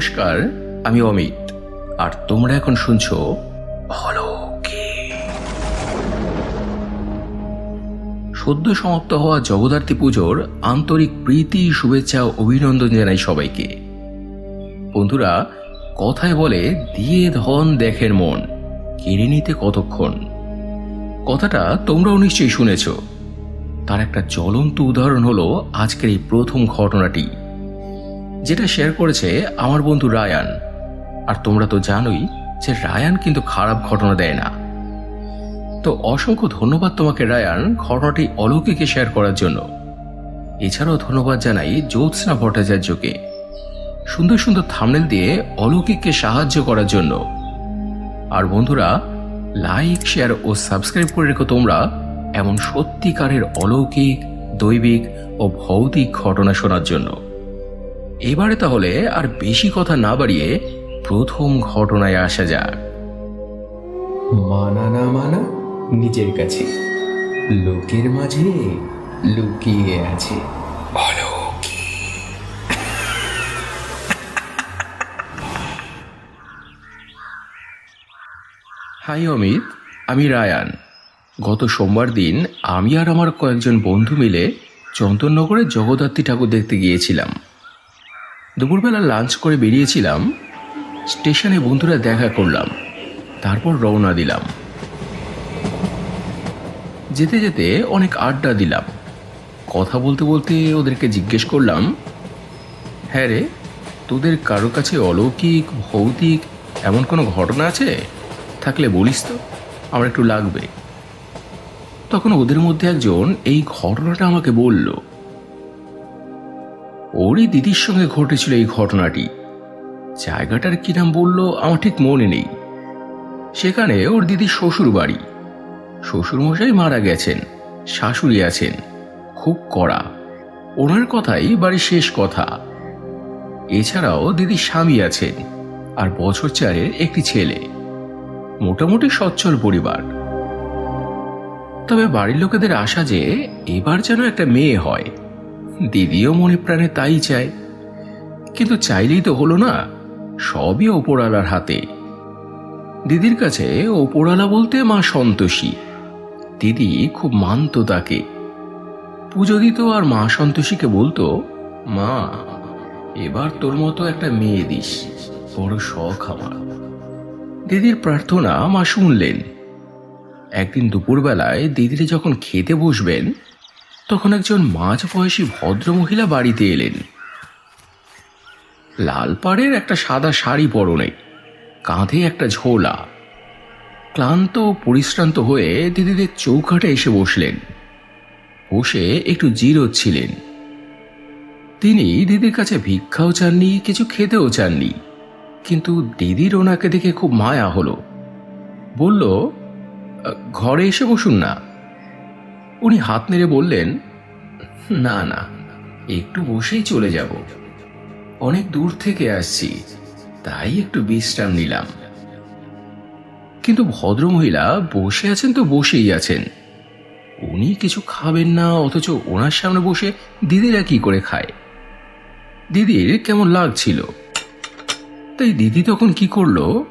নমস্কার, আমি অমিত। আর তোমরা এখন শুনছো হলো সদ্য সমাপ্ত হওয়া জগদ্ধাত্রী পুজোর আন্তরিক প্রীতি, শুভেচ্ছা অভিনন্দন জানাই সবাইকে। বন্ধুরা, কথায় বলে দিয়ে ধন দেখের মন, কেড়ে নিতে কতক্ষণ? কথাটা তোমরাও নিশ্চয়ই শুনেছ। তার একটা জ্বলন্ত উদাহরণ হলো আজকের এই প্রথম ঘটনাটি। যেটা শেয়ার করেছে আমার বন্ধু রায়ান। আর তোমরা তো জানোই যে রায়ান কিন্তু খারাপ ঘটনা দেয় না। তো অসংখ্য ধন্যবাদ তোমাকে রায়ান ঘটনাটি অলৌকিকে শেয়ার করার জন্য। এছাড়াও ধন্যবাদ জানাই জ্যোৎস্না ভট্টাচার্যকে। সুন্দর সুন্দর থামনেল দিয়ে অলৌকিককে সাহায্য করার জন্য। আর বন্ধুরা লাইক শেয়ার ও সাবস্ক্রাইব করে রেখো তোমরা এমন সত্যিকারের অলৌকিক, দৈবিক ও ভৌতিক ঘটনা শোনার জন্য। এবারে তাহলে আর বেশি কথা না বাড়িয়ে প্রথম ঘটনায় আসা যাক। মানা না মানা নিজের কাছে। লোকের মাঝে লুকিয়ে আছে। হাই অমিত আমি রায়ান। গত সোমবার দিন আমি আর আমার কয়েকজন বন্ধু মিলে চন্দননগরে জগদ্ধাত্রী ঠাকুর দেখতে গিয়েছিলাম। দুপুরবেলা লাঞ্চ করে বেরিয়েছিলাম, স্টেশনে বন্ধুরা দেখা করলাম, তারপর রওনা দিলাম। যেতে যেতে অনেক আড্ডা দিলাম। কথা বলতে বলতে ওদেরকে জিজ্ঞেস করলাম হ্যাঁ রে, তোদের কারও কাছে অলৌকিক, ভৌতিক এমন কোনো ঘটনা আছে? থাকলে বলিস তো, আমার একটু লাগবে। তখন ওদের মধ্যে একজন এই ঘটনাটা আমাকে বলল ওরই দিদির সঙ্গে ঘটেছিল এই ঘটনাটি। জায়গাটার কি নাম বলল আমার ঠিক মনে নেই। সেখানে ওর দিদির শ্বশুর বাড়ি শ্বশুরমশাই মারা গেছেন, শাশুড়ি আছেন, খুব কড়া। ওনার কথাই বাড়ির শেষ কথা। এছাড়াও দিদির স্বামী আছেন আর বছর চারের একটি ছেলে। মোটামুটি সচ্ছল পরিবার। তবে বাড়ির লোকেদের আশা যে এবার যেন একটা মেয়ে হয়। দিদিও মনে প্রাণে তাই চায়। কিন্তু চাইলেই তো হলো না, সবই ওপরালার হাতে। দিদির কাছে ওপরালা বলতে মা সন্তোষী, দিদি খুব মানত তাকে। পুজো দিত আর মা সন্তোষীকে বলতো, মা, এবার তোর মতো একটা মেয়ে দিস, বড় শখ আমার। দিদির প্রার্থনা মা শুনলেন। একদিন দুপুরবেলায় দিদিরে যখন খেতে বসবেন তখন একজন মাঝ বয়সী ভদ্রমহিলা বাড়িতে এলেন। লাল পাড়ের একটা সাদা শাড়ি পরনে কাঁধে একটা ঝোলা। ক্লান্ত পরিশ্রান্ত হয়ে দিদিদের চৌকাঠে এসে বসলেন। বসে একটু জিরোচ্ছিলেন তিনি দিদির কাছে ভিক্ষাও চাননি, কিছু খেতেও চাননি, কিন্তু দিদির ওনাকে দেখে খুব মায়া হলো। বলল, ঘরে এসে বসুন না। উনি হাত নেড়ে বললেন, না না, একটু বসেই চলে যাব। অনেক দূর থেকে আসছি, তাই একটু বিশ্রাম নিলাম। কিন্তু ভদ্রমহিলা বসে আছেন তো বসেই আছেন। উনি কিছু খাবেন না, অথচ ওনার সামনে বসে দিদিরা কি করে খায়? দিদির কেমন লাগছিল? তাই দিদি তখন কি করল?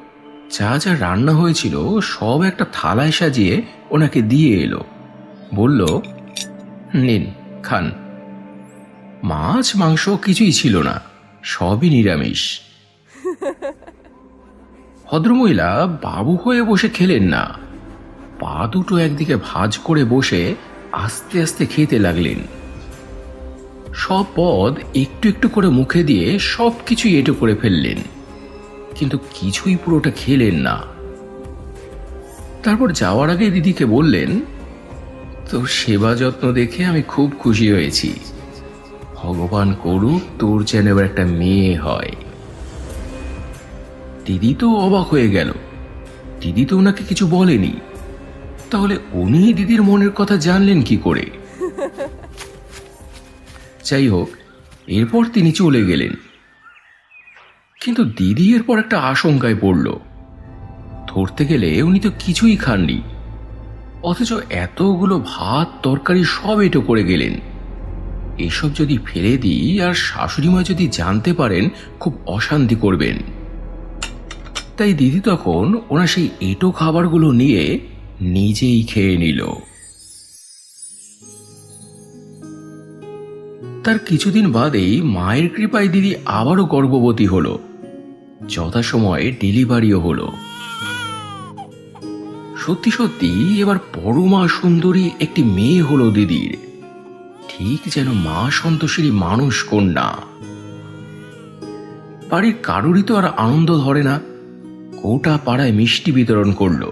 যা যা রান্না হয়েছিল, সব একটা থালায় সাজিয়ে ওনাকে দিয়ে এলো। বলল, নিন, খান। মাছ, মাংস কিছুই ছিল না, সবই নিরামিষ। ভদ্রমহিলা বাবু হয়ে বসে খেলেন না। পা দুটো একদিকে ভাঁজ করে বসে আস্তে আস্তে খেতে লাগলেন। সব পদ একটু একটু করে মুখে দিয়ে সব কিছুই এটো করে ফেললেন, কিন্তু কিছুই পুরোটা খেলেন না। তারপর যাওয়ার আগে দিদিকে বললেন তোর সেবা যত্ন দেখে আমি খুব খুশি হয়েছি। ভগবান করুক, তোর যেন এবার একটা মেয়ে হয়। দিদি তো অবাক হয়ে গেল। দিদি তো ওনাকে কিছু বলেনি। তাহলে উনি দিদির মনের কথা জানলেন কি করে? যাই হোক, এরপর তিনি চলে গেলেন। কিন্তু দিদি এরপর একটা আশঙ্কায় পড়ল। ধরতে গেলে উনি তো কিছুই খাননি। অথচ এতগুলো ভাত, তরকারি সব এটো করে গেলেন। এসব যদি ফেলে দিই আর শাশুড়ি মা যদি জানতে পারেন, খুব অশান্তি করবেন। তাই দিদি তখন ওনার সেই এঁটো খাবারগুলো নিয়ে নিজেই খেয়ে নিল। তার কিছুদিন বাদেই মায়ের কৃপায় দিদি আবারও গর্ভবতী হলো। যথাসময়ে ডেলিভারিও হলো। সত্যি সত্যি এবার পরমা সুন্দরী একটি মেয়ে হলো দিদির। ঠিক যেন মা সন্তোষীরই মানুষ কন্যা। বাড়ির কারোরই তো আর আনন্দ ধরে না। গোটা পাড়ায় মিষ্টি বিতরণ করল।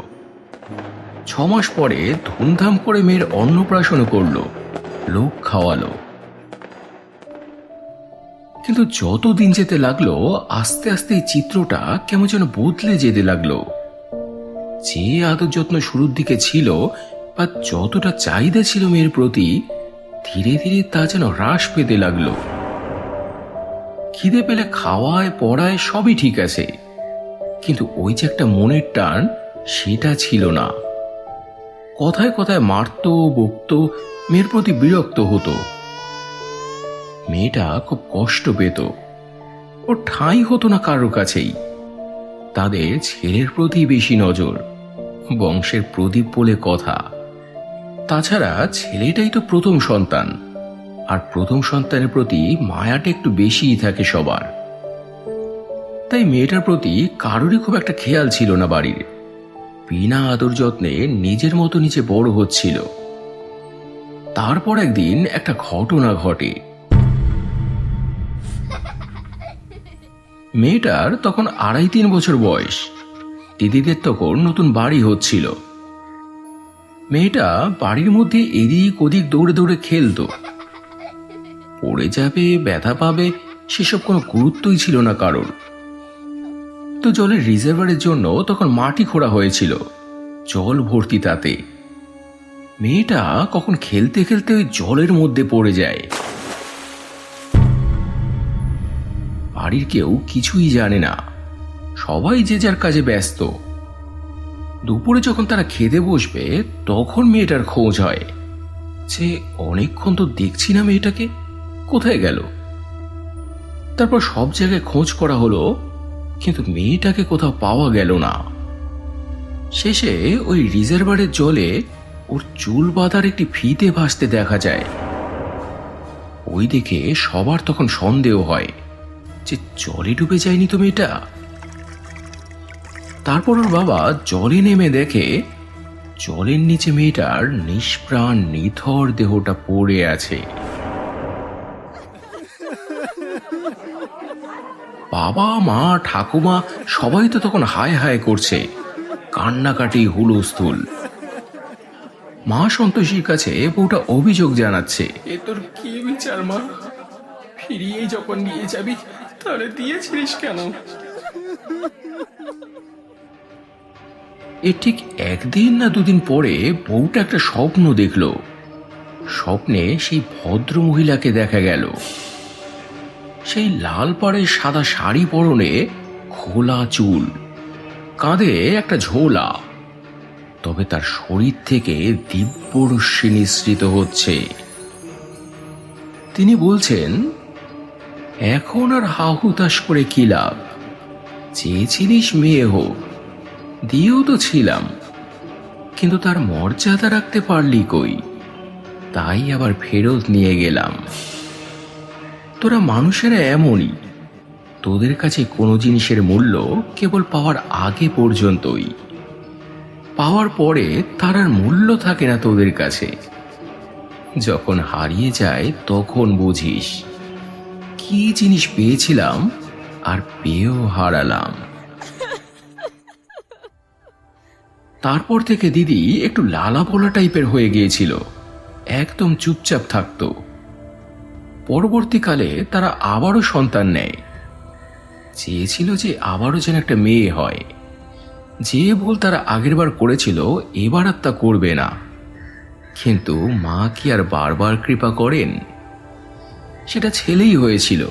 ছ মাস পরে ধুমধাম করে মেয়ের অন্নপ্রাশন করল। লোক খাওয়ালো। কিন্তু যত দিন যেতে লাগল, আস্তে আস্তে এই চিত্রটা কেমন যেন বদলে যেতে লাগল। যে আদর যত্ন শুরুর দিকে ছিল বা যতটা চাহিদা ছিল মেয়ের প্রতি, ধীরে ধীরে তা যেন হ্রাস পেতে লাগল। খিদে পেলে খাওয়ায়, পড়ায় সবই ঠিক আছে। কিন্তু ওই যে একটা মনের টান, সেটা ছিল না। কথায় কথায় মারত, বকত, মেয়ের প্রতি বিরক্ত হতো। মেয়েটা খুব কষ্ট পেত। ওর ঠাঁই হতো না কারোর কাছেই। তাদের ছেলের প্রতি বেশি নজর, বংশের প্রদীপ বলে কথা। তাছাড়া ছেলেটাই তো প্রথম সন্তান, আর প্রথম সন্তানের প্রতি মায়াটা একটু বেশিই থাকে সবার। তাই মেয়েটার প্রতি কারোরই খুব একটা খেয়াল ছিল না বাড়ির। বিনা আদর যত্নে নিজের মতো নিচে বড় হচ্ছিল। তারপর একদিন একটা ঘটনা ঘটে। মেয়েটার তখন আড়াই তিন বছর বয়স। দিদিদের তখন নতুন বাড়ি হচ্ছিল। মেয়েটা বাড়ির মধ্যে এদিক ওদিক দৌড়ে দৌড়ে খেলতো। পড়ে যাবে, ব্যথা পাবে, সেসব কোনো গুরুত্বই ছিল না কারোর। তো জলের রিজার্ভারের জন্য তখন মাটি খোঁড়া হয়েছিল, জল ভর্তি তাতে। মেয়েটা কখন খেলতে খেলতে ওই জলের মধ্যে পড়ে যায়। বাড়ির কেউ কিছুই জানে না। সবাই যে যার কাজে ব্যস্ত। দুপুরে যখন তারা খেতে বসবে, তখন মেয়েটার খোঁজ হয়। যে অনেকক্ষণ তো দেখছি না মেয়েটাকে, কোথায় গেল? তারপর সব জায়গায় খোঁজ করা হলো, কিন্তু মেয়েটাকে কোথাও পাওয়া গেল না। শেষে ওই রিজার্ভারের জলে ওর চুল বাঁধার একটি ফিতে ভাসতে দেখা যায়। ওই দেখে সবার তখন সন্দেহ হয়। যে জলে ডুবে যায়নি তো মেয়েটা? তারপর ওর বাবা জলে নেমে দেখে জলের নিচে মেয়েটার নিষ্প্রাণ, নিথর দেহটা পড়ে আছে। বাবা, মা, ঠাকুমা সবাই তো তখন হায় হায় করছে। কান্নাকাটি হুলস্থুল। মা সন্তোষীর কাছে বউটা অভিযোগ জানাচ্ছে, এ তোর কি বিচার মা? ফিরিয়ে যখন নিয়ে যাবি তাহলে দিয়েছিলিস কেন? এর ঠিক একদিন না দুদিন পরে বউটা একটা স্বপ্ন দেখল। স্বপ্নে সেই ভদ্র মহিলাকে দেখা গেল। সেই লাল পাড়ের সাদা শাড়ি পরনে খোলা চুল, কাঁধে একটা ঝোলা। তবে তার শরীর থেকে দিব্যরশ্মি নিঃসৃত হচ্ছে। তিনি বলছেন এখন আর হাহুতাশ করে কি লাভ? চেয়েছিলিস মেয়ে হোক, দিয়েও তো ছিলাম। কিন্তু তার মর্যাদা রাখতে পারলি কই? তাই আবার ফেরত নিয়ে গেলাম। তোরা মানুষেরা এমনই। তোদের কাছে কোনো জিনিসের মূল্য কেবল পাওয়ার আগে পর্যন্তই। পাওয়ার পরে তার আর মূল্য থাকে না তোদের কাছে। যখন হারিয়ে যায় তখন বুঝিস। কি জিনিস পেয়েছিলাম আর পেয়েও হারালাম। তারপর থেকে দিদি একটু লালা টাইপের হয়ে গিয়েছিল। একদম চুপচাপ থাকতো। পরবর্তীকালে তারা আবারও সন্তান নেয়। চেয়েছিল যে আবারও যেন একটা মেয়ে হয়। যে ভুল তারা আগেরবার করেছিল, এবার আর তা করবে না। কিন্তু মা কি আর বারবার কৃপা করেন? সেটা ছেলেই হয়েছিল।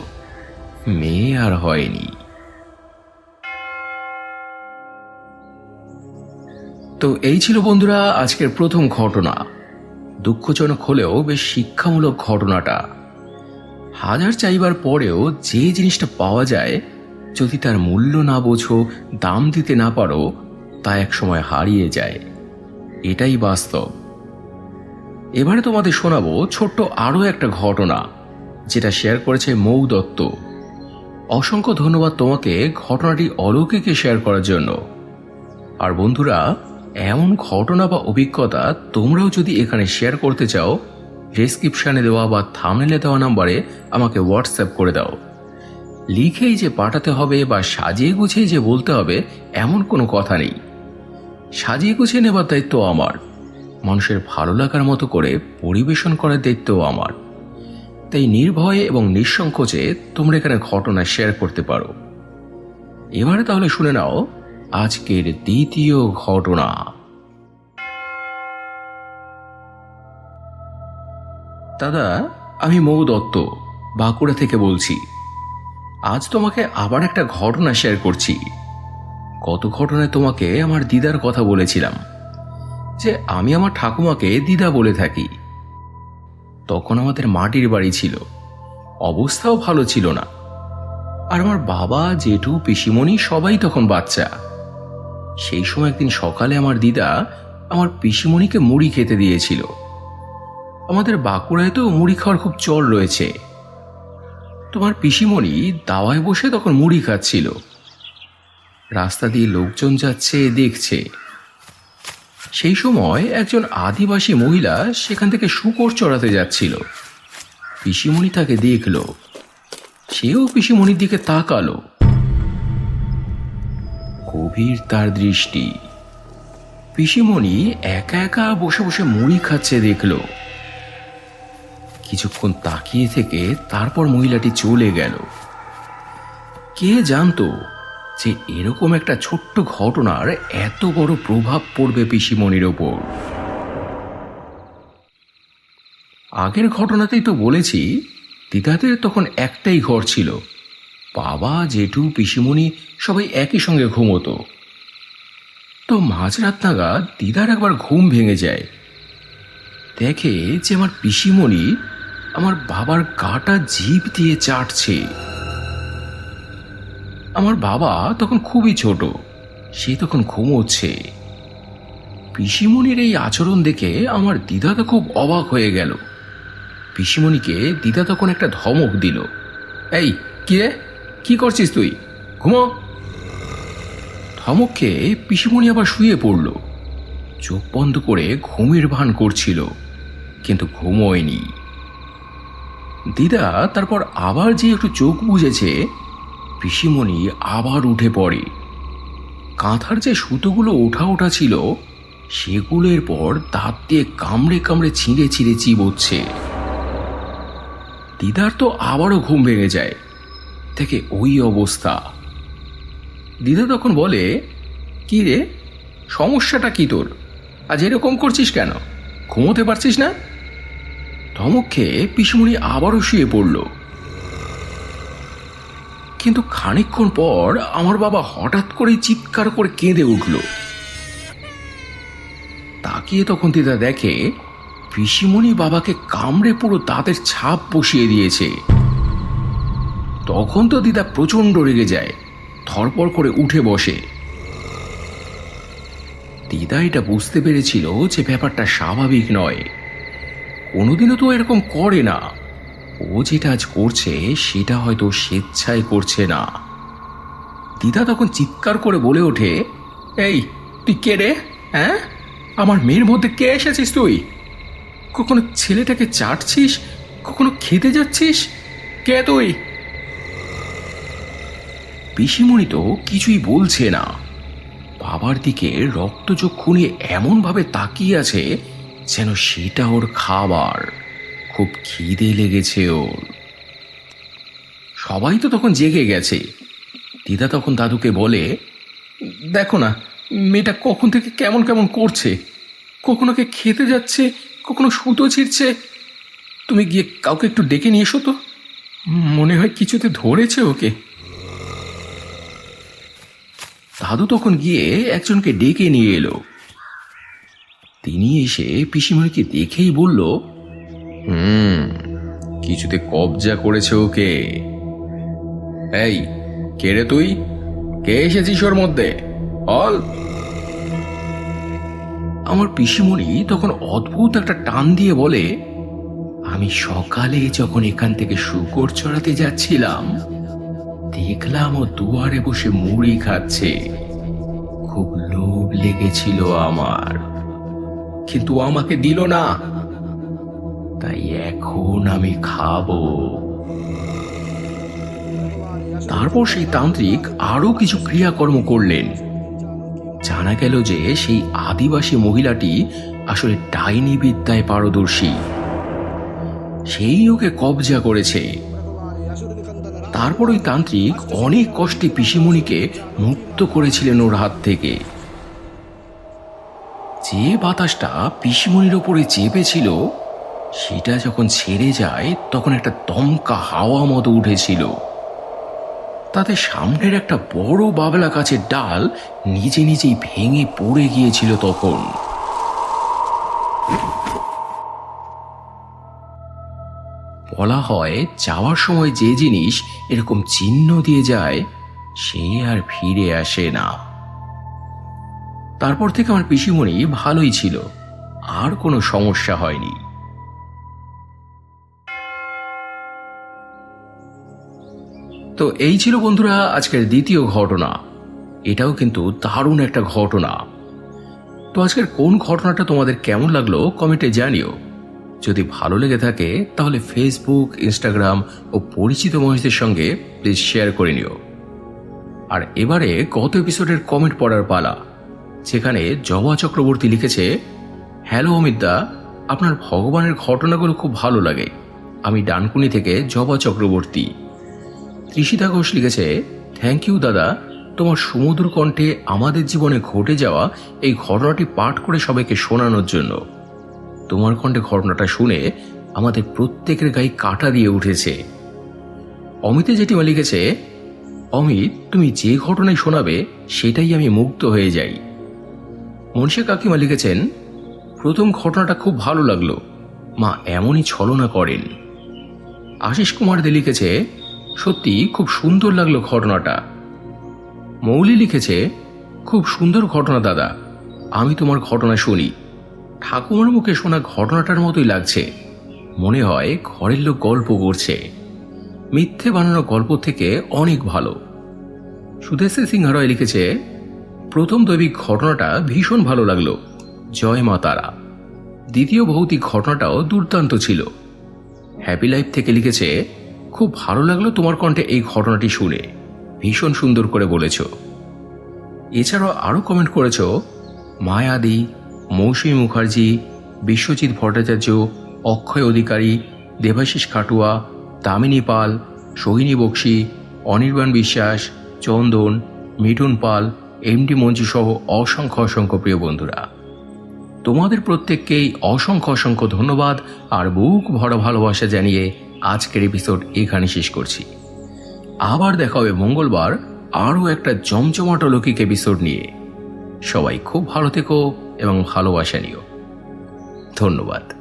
মেয়ে আর হয়নি। তো এই ছিল বন্ধুরা আজকের প্রথম ঘটনা। দুঃখজনক হলেও বেশ শিক্ষামূলক ঘটনাটা। হাজার চাইবার পরেও যে জিনিসটা পাওয়া যায়, যদি তার মূল্য না বোঝো, দাম দিতে না পারো, তা এক সময় হারিয়ে যায়। এটাই বাস্তব। এবারে তোমাদের শোনাবো ছোট্ট আরও একটা ঘটনা। যেটা শেয়ার করেছে মৌ দত্ত। অসংখ্য ধন্যবাদ তোমাকে ঘটনাটি অলৌকিকে শেয়ার করার জন্য। আর বন্ধুরা, এমন ঘটনা বা অভিজ্ঞতা তোমরাও যদি এখানে শেয়ার করতে চাও ডেসক্রিপশানে দেওয়া বা থামনেলে দেওয়া নাম্বারে আমাকে হোয়াটসঅ্যাপ করে দাও। লিখেই যে পাঠাতে হবে বা সাজিয়ে গুছিয়ে যে বলতে হবে, এমন কোনো কথা নেই। সাজিয়ে গুছিয়ে নেবার দায়িত্ব আমার। মানুষের ভালো লাগার মতো করে পরিবেশন করার দায়িত্বও আমার। তাই নির্ভয়ে এবং নিঃসংকোচে তোমরা এখানে ঘটনা শেয়ার করতে পারো। এবারে তাহলে শুনে নাও আজকের দ্বিতীয় ঘটনা। দাদা, আমি মৌ দত্ত, বাঁকুড়া থেকে বলছি। আজ তোমাকে আবার একটা ঘটনা শেয়ার করছি। কত ঘটনায় তোমাকে আমার দিদার কথা বলেছিলাম যে আমি আমার ঠাকুমাকে দিদা বলে থাকি। তখন আমাদের মাটির বাড়ি ছিল। অবস্থাও ভালো ছিল না। আর আমার বাবা, জেঠু, পিসিমণি সবাই তখন বাচ্চা। সেই সময় একদিন সকালে আমার দিদা আমার পিসিমণিকে মুড়ি খেতে দিয়েছিল। আমাদের বাঁকুড়ায় তো মুড়ি খাওয়ার খুব চল রয়েছে। তোমার পিসিমণি দাওয়ায় বসে তখন মুড়ি খাচ্ছিল। রাস্তা দিয়ে লোকজন যাচ্ছে, দেখছে। সেই সময় একজন আদিবাসী মহিলা সেখান থেকে শুকর চড়াতে যাচ্ছিল। পিসিমণি তাকে দেখল। সেও পিসিমণির দিকে তাকালো। গভীর তার দৃষ্টি। পিসিমণি একা একা বসে বসে মুড়ি খাচ্ছে দেখল। কিছুক্ষণ তাকিয়ে থেকে তারপর মহিলাটি চলে গেল। কে জানতো যে এরকম একটা ছোট্ট ঘটনার এত বড় প্রভাব পড়বে পিসিমণির ওপর। আগের ঘটনাতেই তো বলেছি, দিদাদের তখন একটাই ঘর ছিল। বাবা, জেঠু, পিসিমণি সবাই একই সঙ্গে ঘুমোতো। তো মাঝরাত নাগাদ দিদার একবার ঘুম ভেঙে যায়। দেখে যে আমার পিসিমণি আমার বাবার গাটা জিভ দিয়ে চাটছে। আমার বাবা তখন খুবই ছোট। সে তখন ঘুমোচ্ছে। পিসিমণির এই আচরণ দেখে আমার দিদা তো খুব অবাক হয়ে গেল। পিসিমণিকে দিদা তখন একটা ধমক দিল। এই, কি কি করছিস তুই? ঘুমো! ধমক খেয়ে পিসিমণি আবার শুয়ে পড়ল। চোখ বন্ধ করে ঘুমের ভান করছিল, কিন্তু ঘুমোয়নি। দিদা তারপর আবার যে একটু চোখ বুঝেছে পিসিমণি আবার উঠে পড়ে। কাঁথার যে সুতোগুলো ওঠা ওঠা ছিল, সেগুলোর পর দাঁত দিয়ে কামড়ে কামড়ে ছিঁড়ে ছিঁড়ে চিবোচ্ছে। দিদার তো আবারও ঘুম ভেঙে যায়। থেকে ওই অবস্থা। দিদা তখন বলে, কি রে? সমস্যাটা কি তোর? আজ এরকম করছিস কেন? ঘুমোতে পারছিস না? ধমক খেয়ে পিসমুনি আবারও শুয়ে পড়ল। কিন্তু খানিকক্ষণ পর আমার বাবা হঠাৎ করে চিৎকার করে কেঁদে উঠল। তাকিয়ে তখন দিদা দেখে পিসিমণি বাবাকে কামড়ে পুরো দাঁতের ছাপ বসিয়ে দিয়েছে। তখন তো দিদা প্রচণ্ড রেগে যায় ধরপড় করে উঠে বসে। দিদা এটা বুঝতে পেরেছিল যে ব্যাপারটা স্বাভাবিক নয়। কোনোদিনও তো এরকম করে না। ও যেটা আজ করছে, সেটা হয়তো স্বেচ্ছায় করছে না। দিদা তখন চিৎকার করে বলে ওঠে, এই, তুই কে রে? হ্যাঁ? আমার মেয়ের মধ্যে কে এসেছিস তুই? কখনো ছেলেটাকে চাটছিস? কখনো খেতে যাচ্ছিস? কে তুই? পিসিমণি তো কিছুই বলছে না। বাবার দিকে রক্তচক্ষু নিয়ে এমনভাবে তাকিয়ে আছে যেন সেটা ওর খাবার। খুব খিদে লেগেছে ওর। সবাই তো তখন জেগে গেছে। দিদা তখন দাদুকে বলে, দেখো না, মেয়েটা কখন থেকে কেমন কেমন করছে। কখনো কে খেতে যাচ্ছে, কখনো সুতো ছিঁড়ছে। তুমি গিয়ে কাউকে একটু ডেকে নিয়ে এসো তো। মনে হয় কিছুতে ধরেছে ওকে। দাদু তখন গিয়ে একজনকে ডেকে নিয়ে এলো। তিনি এসে পিসিমণিকে দেখেই বলল হুম, কিছুতে কবজা করেছে ওকে। এই, কে রে তুই? কে এসেছিস ওর মধ্যে? অল আমার পিসিমণি তখন অদ্ভুত একটা টান দিয়ে বলে, আমি সকালে যখন এখান থেকে শুকর চড়াতে যাচ্ছিলাম, দেখলাম ও দুয়ারে বসে মুড়ি খাচ্ছে। খুব লোভ লেগেছিল আমার। কিন্তু আমাকে দিল না। তাই এখন আমি খাব। তারপর সেই তান্ত্রিক আরও কিছু ক্রিয়াকর্ম করলেন। জানা গেল যে সেই আদিবাসী মহিলাটি আসলে ডাইনি বিদ্যায় পারদর্শী। সেই ওকে কবজা করেছে। তারপর ওই তান্ত্রিক অনেক কষ্টে পিসিমণিকে মুক্ত করেছিলেন ওর হাত থেকে। যে বাতাসটা পিসিমণির ওপরে চেপেছিল সেটা যখন ছেড়ে যায়, তখন একটা দমকা হাওয়া মতো উঠেছিল। তাতে সামনের একটা বড় বাবলা গাছের ডাল নিজে নিজেই ভেঙে পড়ে গিয়েছিল তখন। বলা হয়, যাওয়ার সময় যে জিনিস এরকম চিহ্ন দিয়ে যায়, সে আর ফিরে আসে না। তারপর থেকে আমার পিসিমণি ভালোই ছিল, আর কোনো সমস্যা হয়নি। তো এই ছিল বন্ধুরা আজকের দ্বিতীয় ঘটনা। এটাও কিন্তু দারুণ একটা ঘটনা। তো আজকের কোন ঘটনাটা তোমাদের কেমন লাগল কমেন্টে জানিও। যদি ভালো লেগে থাকে, তাহলে ফেসবুক ইনস্টাগ্রাম ও পরিচিত মানুষদের সঙ্গে প্লিজ শেয়ার করে নিও। আর এবারে গত এপিসোডের কমেন্ট পড়ার পালা, যেখানে জবা চক্রবর্তী লিখেছে হ্যালো অমিতদা, আপনার ভগবানের ঘটনাগুলো খুব ভালো লাগে। আমি ডানকুনি থেকে জবা চক্রবর্তী। ত্রিশিতা ঘোষ লিখেছে থ্যাংক ইউ দাদা। তোমার সমুদ্র কণ্ঠে আমাদের জীবনে ঘটে যাওয়া এই ঘটনাটি পাঠ করে সবাইকে শোনানোর জন্য। তোমার কণ্ঠে ঘটনাটা শুনে আমাদের প্রত্যেকের গায়ে কাটা দিয়ে উঠেছে। অমিতে জেঠিমা লিখেছে, অমিত, তুমি যে ঘটনায় শোনাবে, সেটাই আমি মুগ্ধ হয়ে যাই। মনসা কাকিমা লিখেছেন, প্রথম ঘটনাটা খুব ভালো লাগল। মা এমনই ছলনা করেন। আশিস কুমার দে লিখেছে সত্যি খুব সুন্দর লাগল ঘটনাটা। মৌলি লিখেছে, খুব সুন্দর ঘটনা দাদা, আমি তোমার ঘটনা শুনি। ঠাকুমার মুখে শোনা ঘটনাটার মতোই লাগছে। মনে হয় ঘরের লোক গল্প করছে। মিথ্যে বানানো গল্প থেকে অনেক ভালো। সুদেশে সিংহ রয় লিখেছে, প্রথম দৈবিক ঘটনাটা ভীষণ ভালো লাগল। জয় মা তারা। দ্বিতীয় ভৌতিক ঘটনাটাও দুর্দান্ত ছিল। হ্যাপি লাইফ থেকে লিখেছে খুব ভালো লাগল তোমার কণ্ঠে এই ঘটনাটি শুনে। ভীষণ সুন্দর করে বলেছ। এছাড়াও আরও কমেন্ট করেছ, মায়াদি, মৌসুমী মুখার্জি, বিশ্বজিৎ ভট্টাচার্য, অক্ষয় অধিকারী, দেবাশিস খাটুয়া দামিনী পাল, সোহিনী বক্সি, অনির্বাণ বিশ্বাস, চন্দন, মিঠুন পাল, এমডি মঞ্জু সহ অসংখ্য অসংখ্য প্রিয় বন্ধুরা। তোমাদের প্রত্যেককেই অসংখ্য অসংখ্য ধন্যবাদ আর বুক ভরা ভালোবাসা জানিয়ে আজকের এপিসোড এখানে শেষ করছি। আবার দেখা হবে মঙ্গলবার আরও একটা জমজমাট লৌকিক এপিসোড নিয়ে। সবাই খুব ভালো থেকো এবং ভালোবাসা নিও। ধন্যবাদ।